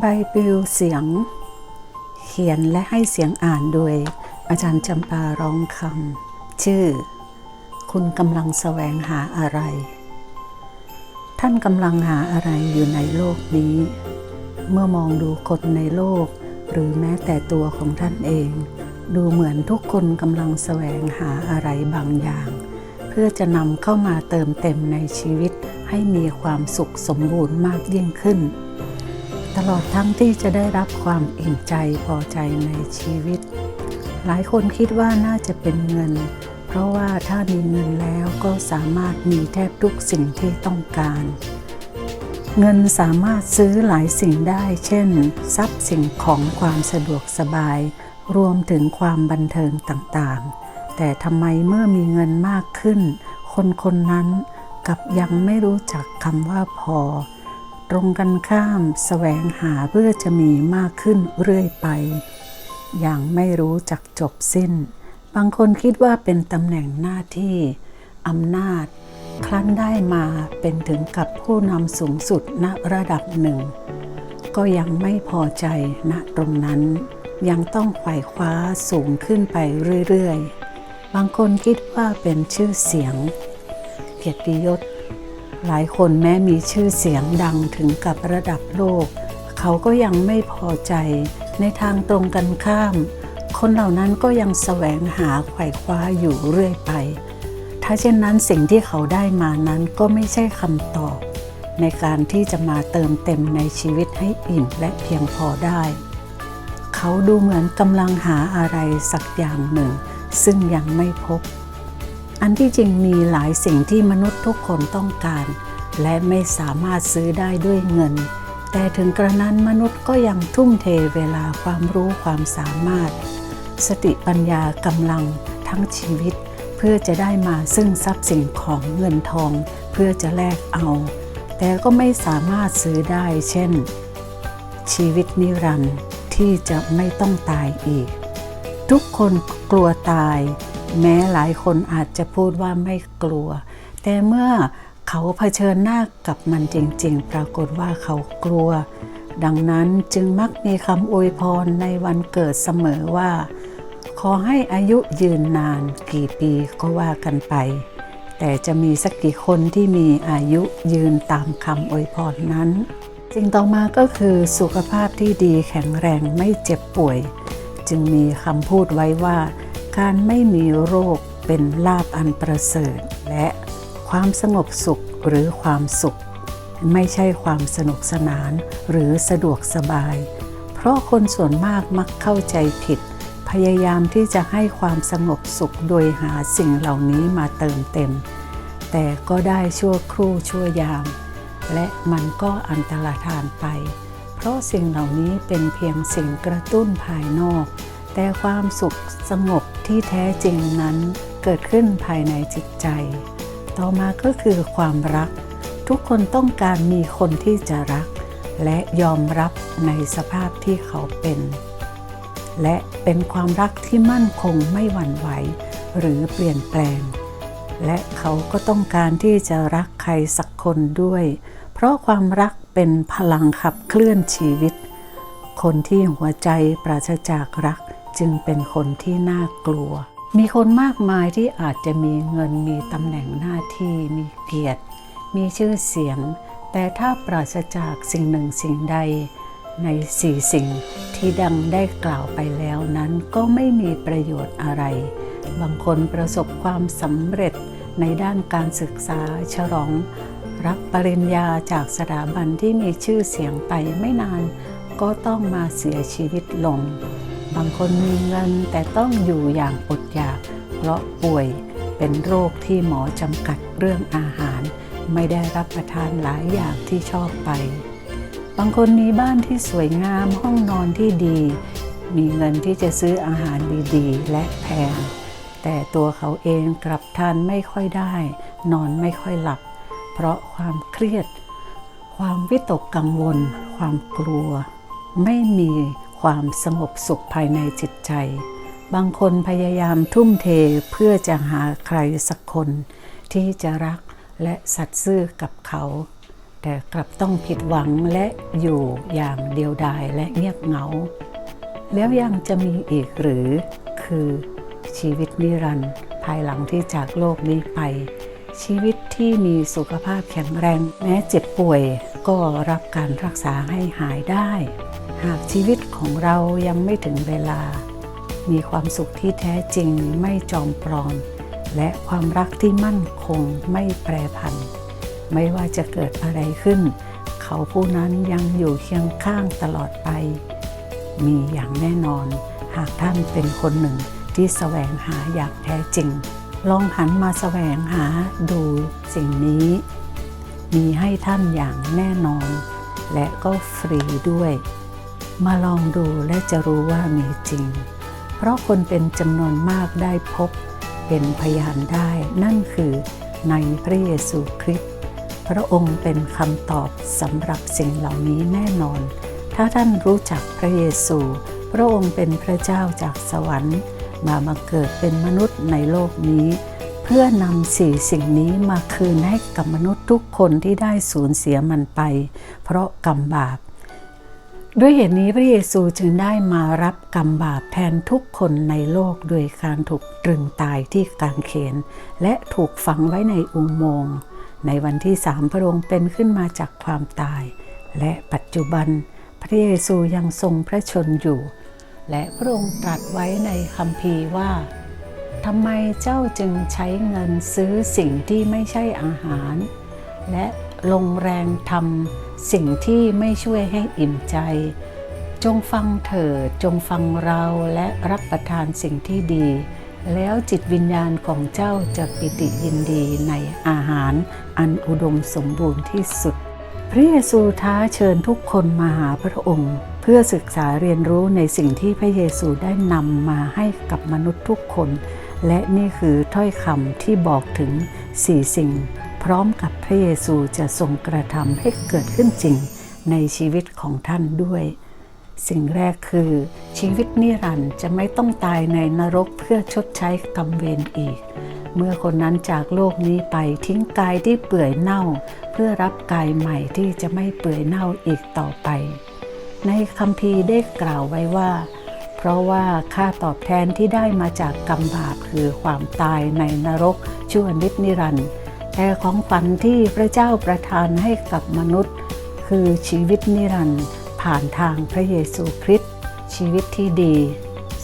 ใบปลิวเสียง เขียนและให้เสียงอ่านโดยอาจารย์จำปาร้องคำชื่อ คุณกำลังแสวงหาอะไร ท่านกำลังหาอะไรอยู่ในโลกนี้ เมื่อมองดูคนในโลก หรือแม้แต่ตัวของท่านเอง ดูเหมือนทุกคนกำลังแสวงหาอะไรบางอย่าง เพื่อจะนำเข้ามาเติมเต็มในชีวิตให้มีความสุขสมบูรณ์มากยิ่งขึ้น ตลอดทั้งที่จะได้รับความอิ่มใจพอใจในชีวิต หลายคนคิดว่าน่าจะเป็นเงิน เพราะว่าถ้ามีเงินแล้วก็สามารถมีแทบทุกสิ่งที่ต้องการ เงินสามารถซื้อหลายสิ่งได้ เช่น ทรัพย์สิ่งของความสะดวกสบาย รวมถึงความบันเทิงต่างๆ แต่ทำไมเมื่อมีเงินมากขึ้น คนคนนั้นกับยังไม่รู้จักคำว่าพอ ตรงกันข้ามแสวงหาเพื่อจะมีมากขึ้นเรื่อยไป อย่างไม่รู้จักจบสิ้น บางคนคิดว่าเป็นตำแหน่งหน้าที่อำนาจ ครั้นได้มาเป็นถึงกับผู้นำสูงสุดณระดับหนึ่ง ก็ยังไม่พอใจณตรงนั้น ยังต้องไขว่คว้าสูงขึ้นไปเรื่อยๆ บางคนคิดว่าเป็นชื่อเสียง เกียรติยศ หลายคนแม้มีชื่อเสียงดังถึงกับระดับโลก เขาก็ยังไม่พอใจ ในทางตรงกันข้าม คนเหล่านั้นก็ยังแสวงหาไขว่คว้าอยู่เรื่อยไป ถ้าเช่นนั้นสิ่งที่เขาได้มานั้นก็ไม่ใช่คำตอบ ในการที่จะมาเติมเต็มในชีวิตให้อิ่มและเพียงพอได้ เขาดูเหมือนกำลังหาอะไรสักอย่างหนึ่ง ซึ่งยังไม่พบ อันที่จริงมีหลายสิ่งที่มนุษย์ทุกคนต้องการ และไม่สามารถซื้อได้ด้วยเงิน แต่ถึงกระนั้นมนุษย์ก็ยังทุ่มเทเวลาความรู้ความสามารถ สติปัญญากำลังทั้งชีวิต เพื่อจะได้มาซึ่งทรัพย์สินของเงินทอง เพื่อจะแลกเอา แต่ก็ไม่สามารถซื้อได้ เช่น ชีวิตนิรันดร์ที่จะไม่ต้องตายอีก ทุกคนกลัวตาย แม้หลายคนอาจจะพูดว่าไม่กลัว แต่เมื่อเขาเผชิญหน้ากับมันจริง ๆ ปรากฏว่าเขากลัว ดังนั้นจึงมักมีคำอวยพรในวันเกิดเสมอว่า ขอให้อายุยืนนานกี่ปีก็ว่ากันไป แต่จะมีสักกี่คนที่มีอายุยืนตามคำอวยพรนั้นสิ่งต่อมาก็คือสุขภาพที่ดีแข็งแรงไม่เจ็บป่วย จึงมีคำพูดไว้ว่า การไม่มีโรคเป็นลาบอันประเสริฐ และความสงบสุขหรือความสุข ไม่ใช่ความสนุกสนานหรือสะดวกสบาย เพราะคนส่วนมากมักเข้าใจผิด พยายามที่จะให้ความสงบสุขโดยหาสิ่งเหล่านี้มาเติมเต็ม แต่ก็ได้ชั่วครู่ชั่วยาม และมันก็อันตรธานไป เพราะสิ่งเหล่านี้เป็นเพียงสิ่งกระตุ้นภายนอก แต่ความสุขสงบที่แท้จริงนั้นเกิดขึ้นภายในจิตใจ ต่อมาก็คือความรัก ทุกคนต้องการมีคนที่จะรัก และยอมรับในสภาพที่เขาเป็น และเป็นความรักที่มั่นคงไม่หวั่นไหวหรือเปลี่ยนแปลง และเขาก็ต้องการที่จะรักใครสักคนด้วย เพราะความรักเป็นพลังขับเคลื่อนชีวิต คนที่หัวใจปราศจากรัก จึงเป็นคนที่น่ากลัว มีคนมากมายที่อาจจะมีเงินมีตำแหน่งหน้าที่มีเกียรติ มีชื่อเสียง แต่ถ้าปราศจากสิ่งหนึ่งสิ่งใดในสี่สิ่งที่ดังได้กล่าวไปแล้วนั้นก็ไม่มีประโยชน์อะไร บางคนประสบความสำเร็จในด้านการศึกษาฉลองรับปริญญาจากสถาบันที่มีชื่อเสียงไปไม่นาน ก็ต้องมาเสียชีวิตลง บางคนมีเงินแต่ต้องอยู่อย่างอดอยาก เพราะป่วยเป็นโรคที่หมอจำกัดเรื่องอาหาร ไม่ได้รับประทานหลายอย่างที่ชอบไป บางคนมีบ้านที่สวยงามห้องนอนที่ดี มีเงินที่จะซื้ออาหารดีๆ และแพง แต่ตัวเขาเองกลับทานไม่ค่อยได้ นอนไม่ค่อยหลับ เพราะความเครียด ความวิตกกังวล ความกลัว ไม่มี ความสงบสุขภายในจิตใจ บางคนพยายามทุ่มเทเพื่อจะหาใครสักคน ที่จะรักและสัตย์ซื่อกับเขา แต่กลับต้องผิดหวังและอยู่อย่างเดียวดายและเงียบเหงา แล้วยังจะมีอีกหรือคือชีวิตนิรันดร์ภายหลังที่จากโลกนี้ไป ชีวิตที่มีสุขภาพแข็งแรง แม้เจ็บป่วยก็รับการรักษาให้หายได้ หากชีวิตของเรายังไม่ถึงเวลา มีความสุขที่แท้จริงไม่จอมปลอม และความรักที่มั่นคงไม่แปรผัน ไม่ว่าจะเกิดอะไรขึ้น เขาผู้นั้นยังอยู่เคียงข้างตลอดไป มีอย่างแน่นอน หากท่านเป็นคนหนึ่งที่แสวงหาอย่างแท้จริง ลองหันมาแสวงหาดูสิ่งนี้ มีให้ท่านอย่างแน่นอน และก็ฟรีด้วย มาลองดูและจะรู้ว่ามีจริง เพราะคนเป็นจำนวนมากได้พบ เป็นพยานได้ นั่นคือในพระเยซูคริสต์พระองค์เป็นคำตอบสำหรับสิ่งเหล่านี้แน่นอน ถ้าท่านรู้จักพระเยซู พระองค์เป็นพระเจ้าจากสวรรค์ มามาเกิดเป็นมนุษย์ในโลกนี้ เพื่อนำสี่สิ่งนี้มาคืนให้กับมนุษย์ทุกคนที่ได้สูญเสียมันไป เพราะกรรมบาป ด้วยเหตุนี้พระเยซูจึงได้มารับกรรมบาปแทนทุกคนในโลกโดยการถูกตรึงตายที่กางเขน และถูกฝังไว้ในอุโมงค์ในวันที่สามพระองค์เป็นขึ้นมาจากความตาย และปัจจุบันพระเยซูยังทรงพระชนอยู่ และพระองค์ตรัสไว้ในคัมภีร์ว่าทำไมเจ้าจึงใช้เงินซื้อสิ่งที่ไม่ใช่อาหาร และ ลงแรงทำสิ่งที่ไม่ช่วยให้อิ่มใจ จงฟังเถิดจงฟังเราและรับประทานสิ่งที่ดี แล้วจิตวิญญาณของเจ้าจะปิติยินดีในอาหารอันอุดมสมบูรณ์ที่สุด พระเยซูท้าเชิญทุกคนมาหาพระองค์ เพื่อศึกษาเรียนรู้ในสิ่งที่พระเยซูได้นำมาให้กับมนุษย์ทุกคน และนี่คือถ้อยคำที่บอกถึงสี่สิ่ง พร้อมกับพระเยซูจะทรงกระทำให้เกิดขึ้นจริงในชีวิตของท่านด้วย สิ่งแรกคือชีวิตนิรันดร์จะไม่ต้องตายในนรกเพื่อชดใช้กรรมเวรอีก เมื่อคนนั้นจากโลกนี้ไปทิ้งกายที่เปื่อยเน่า เพื่อรับกายใหม่ที่จะไม่เปื่อยเน่าอีกต่อไป ในคัมภีร์ได้กล่าวไว้ว่า เพราะว่าค่าตอบแทนที่ได้มาจากกรรมบาปคือความตายในนรกชั่วนิดนิรันดร์ แต่ของฝันที่พระเจ้าประทานให้กับมนุษย์ คือชีวิตนิรันดร์ผ่านทางพระเยซูคริสต์ชีวิตที่ดี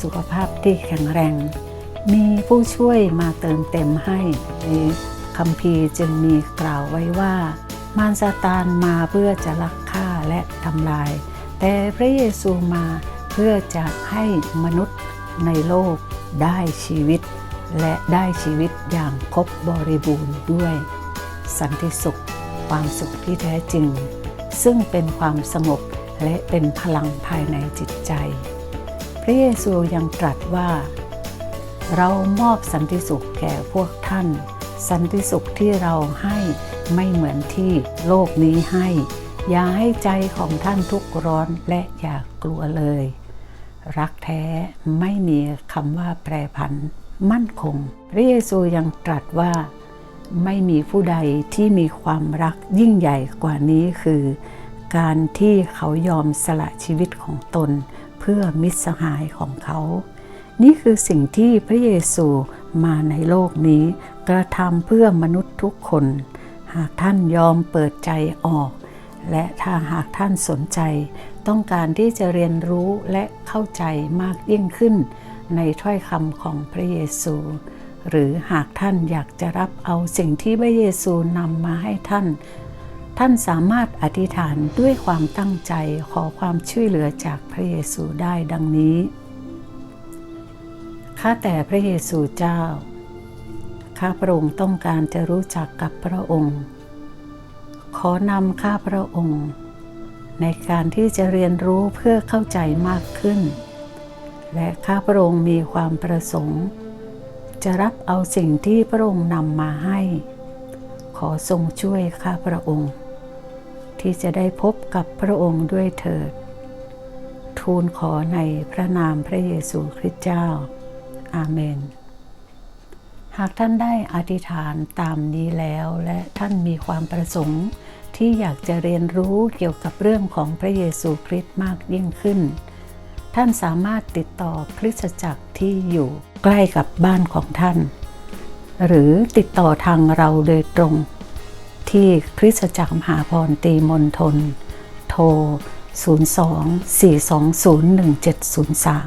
สุขภาพที่แข็งแรง มีผู้ช่วยมาเติมเต็มให้ในคัมภีร์จึงมีกล่าวไว้ว่า มารซาตานมาเพื่อจะลักฆ่าและทำลาย แต่พระเยซูมาเพื่อจะให้มนุษย์ในโลกได้ชีวิต และได้ชีวิตอย่างครบบริบูรณ์ด้วย สันติสุข ความสุขที่แท้จริง ซึ่งเป็นความสงบและเป็นพลังภายในจิตใจ พระเยซูยังตรัสว่า เรามอบสันติสุขแก่พวกท่าน สันติสุขที่เราให้ไม่เหมือนที่โลกนี้ให้ อย่าให้ใจของท่านทุกข์ร้อนและอย่ากกลัวเลย รักแท้ไม่มีคำว่าแปรผัน มั่นคง พระเยซูยังตรัสว่าไม่มีผู้ใดที่มีความรักยิ่งใหญ่กว่านี้คือ การที่เขายอมสละชีวิตของตน เพื่อมิตรสหายของเขา นี่คือสิ่งที่พระเยซูมาในโลกนี้ กระทำเพื่อมนุษย์ทุกคน หากท่านยอมเปิดใจออก และถ้าหากท่านสนใจ ต้องการที่จะเรียนรู้และเข้าใจมากยิ่งขึ้น ในถ้อยคำของพระเยซู หรือหากท่านอยากจะรับเอาสิ่งที่พระเยซูนำมาให้ท่าน ท่านสามารถอธิษฐานด้วยความตั้งใจขอความช่วยเหลือจากพระเยซูได้ดังนี้ ข้าแต่พระเยซูเจ้า ข้าพระองค์ต้องการจะรู้จักกับพระองค์ ขอนำข้าพระองค์ในการที่จะเรียนรู้เพื่อเข้าใจมากขึ้น และข้าพระองค์มีความประสงค์ จะรับเอาสิ่งที่พระองค์นำมาให้ ขอทรงช่วยข้าพระองค์ ที่จะได้พบกับพระองค์ด้วยเถิด ทูลขอในพระนามพระเยซูคริสต์เจ้า อาเมน หากท่านได้อธิษฐานตามนี้แล้วและท่านมีความประสงค์ที่อยากจะเรียนรู้เกี่ยวกับเรื่องของพระเยซูคริสต์มากยิ่งขึ้น ท่านสามารถติดต่อคริสตจักรที่อยู่ใกล้กับบ้านของท่าน หรือติดต่อทางเราโดยตรง ที่คริสตจักรมหาพรตีมณฑลโทร 02 420 1703